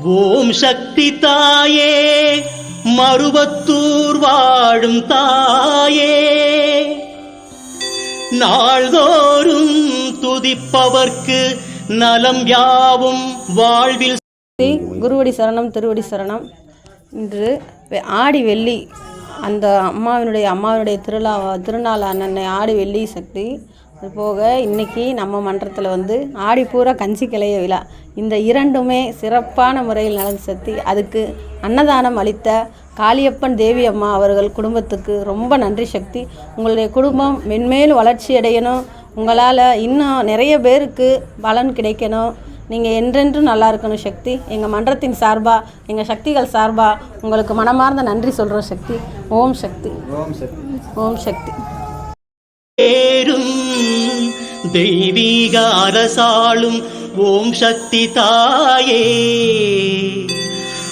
ஓம் சக்தி தாயே மருவத்தூர் வாழும் தாயே. நாள்தோறும் துதிப்பவர்க்கு நலம் யாவும் வாழ்வில் குருவடி சரணம் திருவடி சரணம். இன்று ஆடி வெள்ளி அந்த அம்மாவினுடைய அம்மாவினுடைய திருநாள் திருநாளான ஆடி வெள்ளி சக்தி. அது போக இன்னைக்கு நம்ம மன்றத்தில் வந்து ஆடி பூரா கஞ்சி கிளைய விழா. இந்த இரண்டுமே சிறப்பான முறையில் நடந்த சக்தி அதுக்கு அன்னதானம் அளித்த காளியப்பன் தேவி அம்மா அவர்கள் குடும்பத்துக்கு ரொம்ப நன்றி சக்தி. உங்களுடைய குடும்பம் மென்மேலும் வளர்ச்சி அடையணும். உங்களால் இன்னும் நிறைய பேருக்கு பலன் கிடைக்கணும். நீங்கள் என்றென்றும் நல்லா இருக்கணும் சக்தி. எங்கள் மன்றத்தின் சார்பாக எங்கள் சக்திகள் சார்பாக உங்களுக்கு மனமார்ந்த நன்றி சொல்கிறோம் சக்தி. ஓம் சக்தி. ஓம் சக்தி. பேரும் தெய்வீக அரசாளும் ஓம் சக்தி தாயே.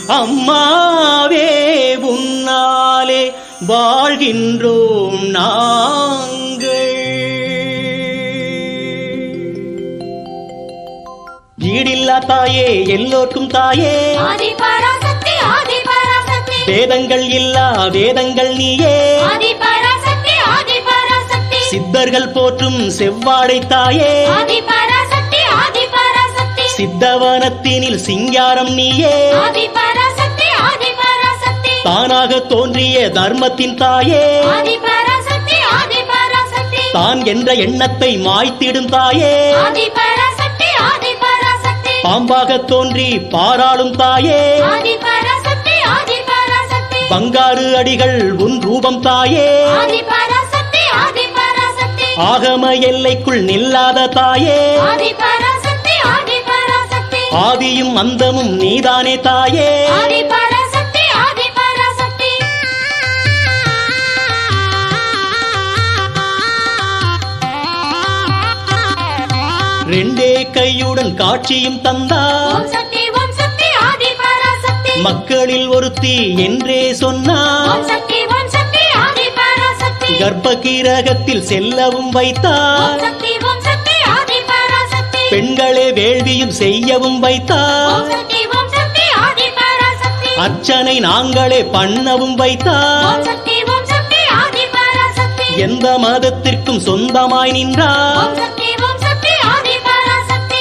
அம்மாவே உன்னாலே வாழ்கின்றோம் நாங்கள். ஈடில்லா தாயே எல்லோர்க்கும் தாயே. வேதங்கள் இல்லா வேதங்கள் நீயே. சித்தர்கள் போற்றும் செவ்வாடை தாயே. சித்தவனத்தினில் சிங்காரம் நீயே. தானாக தோன்றிய தர்மத்தின் தாயே. தான் என்ற எண்ணத்தை மாய்த்திடும் தாயே. பாம்பாக தோன்றி பாராளும் தாயே. பங்காரு அடிகள் உன் ரூபம் தாயே. ஆகம எல்லைக்குள் நில்லாத தாயே. ஆதியும் அந்தமும் நீதானே தாயே. ரெண்டே கையுடன் காட்சியும் பராசக்தி. மக்களில் ஒருத்தி என்றே சொன்னார் கர்ப்ப கிரகத்தில் செல்லவும் வைத்தார். பெண்களே வேள்வியும் செய்யவும் வைத்தார். அர்ச்சனை நாங்களே பண்ணவும் வைத்தார். எந்த மதத்திற்கும் சொந்தமாய் நின்றார்.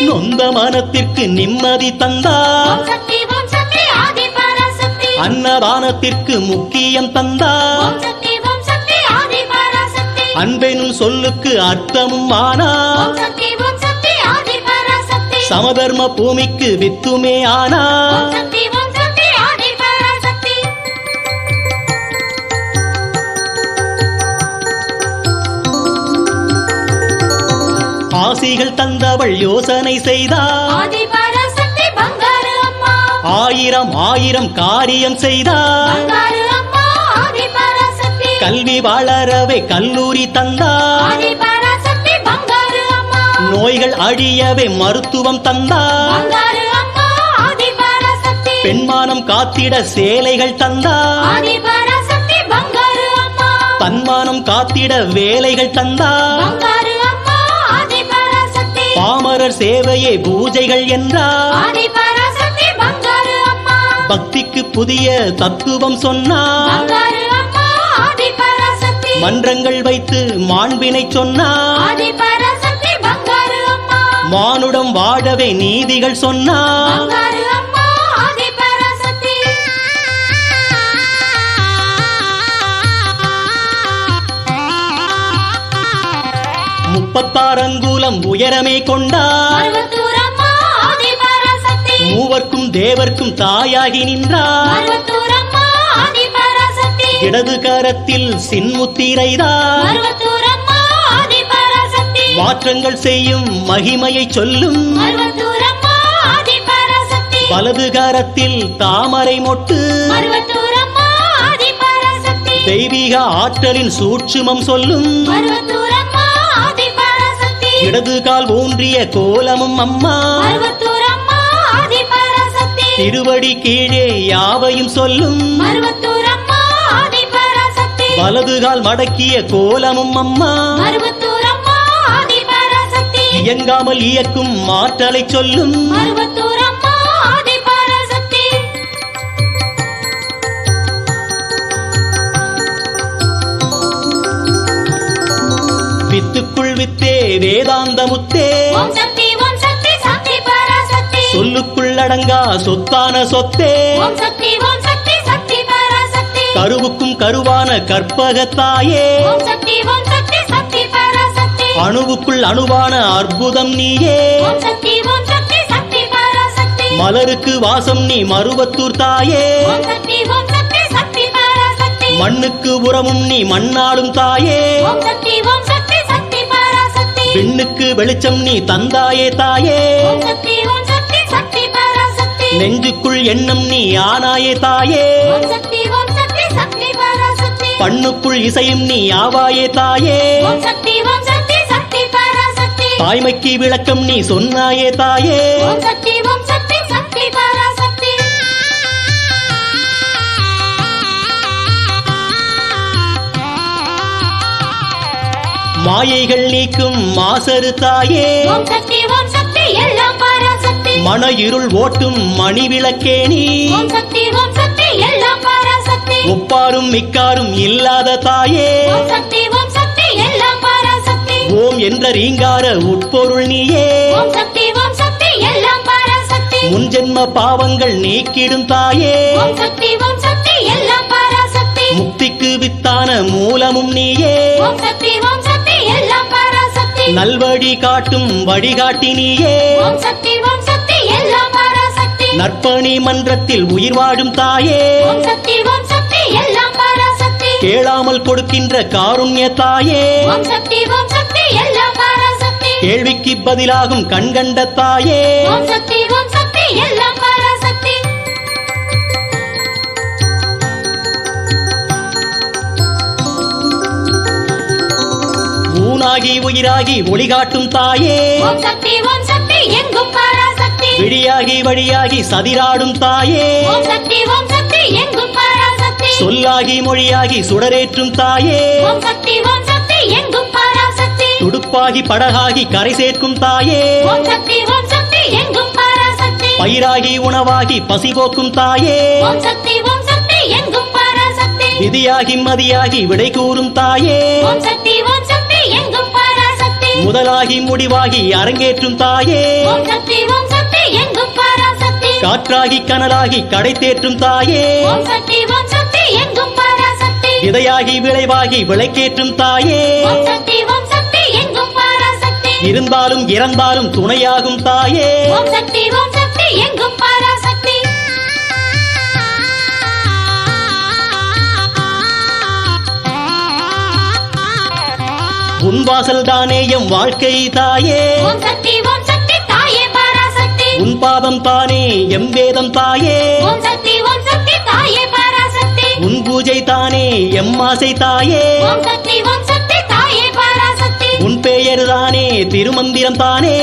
நொந்த மனத்திற்கு நிம்மதி தந்தார். அன்னதானத்திற்கு முக்கியம் தந்தார். அன்பெனும் சொல்லுக்கு அர்த்தமும் பராசக்தி சமதர்ம பூமிக்கு வித்துமே பராசக்தி ஆசிகள் தந்தவள் யோசனை செய்தார் ஆயிரம் ஆயிரம் காரியம் செய்தார் கல்வி வளரவே கல்லூரி தந்தார் நோய்கள் அழியவே மருத்துவம் தந்தார் பெண்மானம் காத்திட சேலைகள் தந்தார் தன்மானம் காத்திட வேலைகள் தந்தார் பாமரர் சேவையே பூஜைகள் என்றார் பக்திக்கு புதிய தத்துவம் சொன்னார் மன்றங்கள் வைத்து மாண்பினை சொன்னார் மானுடம் வாழவே நீதிகள் சொன்னார் பங்காரு அம்மா ஆதி பராசக்தி முப்பத்தாறு அங்குலம் உயரமே கொண்டார் மூவர்க்கும் தேவர்க்கும் தாயாகி நின்றார் இடது கரத்தில் பராசக்தி மாற்றங்கள் செய்யும் மகிமையை சொல்லும். வலது கரத்தில் தாமரை மொட்டு. தெய்வீக ஆற்றலின் சூட்சுமம் சொல்லும். இடது கால் ஊன்றிய கோலமும் அம்மா. திருவடி கீழே யாவையும் சொல்லும். வலதுகால் மடக்கிய கோலமும் அம்மா. இயங்காமல் இயக்கும் மாற்றலை சொல்லும். வித்துக்குள் வித்தே வேதாந்த முத்தே சொல்லுக்குள்ளடங்கா சொத்தான சொத்தே. கருவுக்கும் கருவான கற்பகத்தாயே அணுவுக்குள் அணுவான அற்புதம் நீயே மலருக்கு வாசம் நீ மருவத்தூர் தாயே மண்ணுக்கு உரமும் நீ மண்ணாளும் தாயே பெண்ணுக்கு வெளிச்சம் நீ தந்தாயே தாயே நெஞ்சுக்குள் எண்ணம் நீ ஆனாயே தாயே பண்ணுக்குள் இசையும் நீ ஆவாயே தாயே. தாய்மைக்கு விளக்கம் நீ சொன்னாயே தாயே. மாயைகள் நீக்கும் மாசரு தாயே. மன இருள் ஓட்டும் மணி விளக்கே ஒப்பாரும் மிக்காரும் இல்லாத தாயே ஓம் என்ற ரீங்கார உட்பொருள் நீயே முன்ஜென்ம பாவங்கள் நீக்கிடும் தாயே முக்திக்கு வித்தான மூலமும் நீயே நல்வழி காட்டும் வழிகாட்டி நீயே நற்பணி மன்றத்தில் உயிர் வாழும் தாயே கேளாமல் கொடுக்கின்ற காருண்ய தாயே. கேள்விக்கு பதிலாகும் கண்கண்ட தாயே. ஊனாகி உயிராகி ஒளிகாட்டும் தாயே. பராசக்தி. விழியாகி வழியாகி சதிராடும் தாயே. எங்கும் சொல்லாகி மொழியாகி சுடரேற்றும் தாயே. சக்தி ஓம் சக்தி எங்கும் பராசக்தி. துடுப்பாகி படகாகி கரை சேர்க்கும் தாயே. ஓம் சக்தி ஓம் சக்தி எங்கும் பராசக்தி. பயிராகி உணவாகி பசி போக்கும் தாயே. ஓம் சக்தி ஓம் சக்தி எங்கும் பராசக்தி. விதியாகி மதியாகி விடை கூறும் தாயே. ஓம் சக்தி ஓம் சக்தி எங்கும் பராசக்தி. முதலாகி முடிவாகி அரங்கேற்றும் தாயே. ஓம் சக்தி ஓம் சக்தி எங்கும் பராசக்தி. காற்றாகி கனலாகி கடை தேற்றும் தாயே. ஓம் சக்தி விதையாகி விளைவாகி விளைக்கேற்றும் தாயே. இருந்தாலும் இறந்தாலும் துணையாகும் தாயே. உன் வாசல் தானே எம் வாழ்க்கை தாயே. உன் பாதம் தானே எம் வேதம் தாயே. பூஜை தானே எம் ஆசை தாயே உன் பெயர் தானே. திருமந்திரம் தானே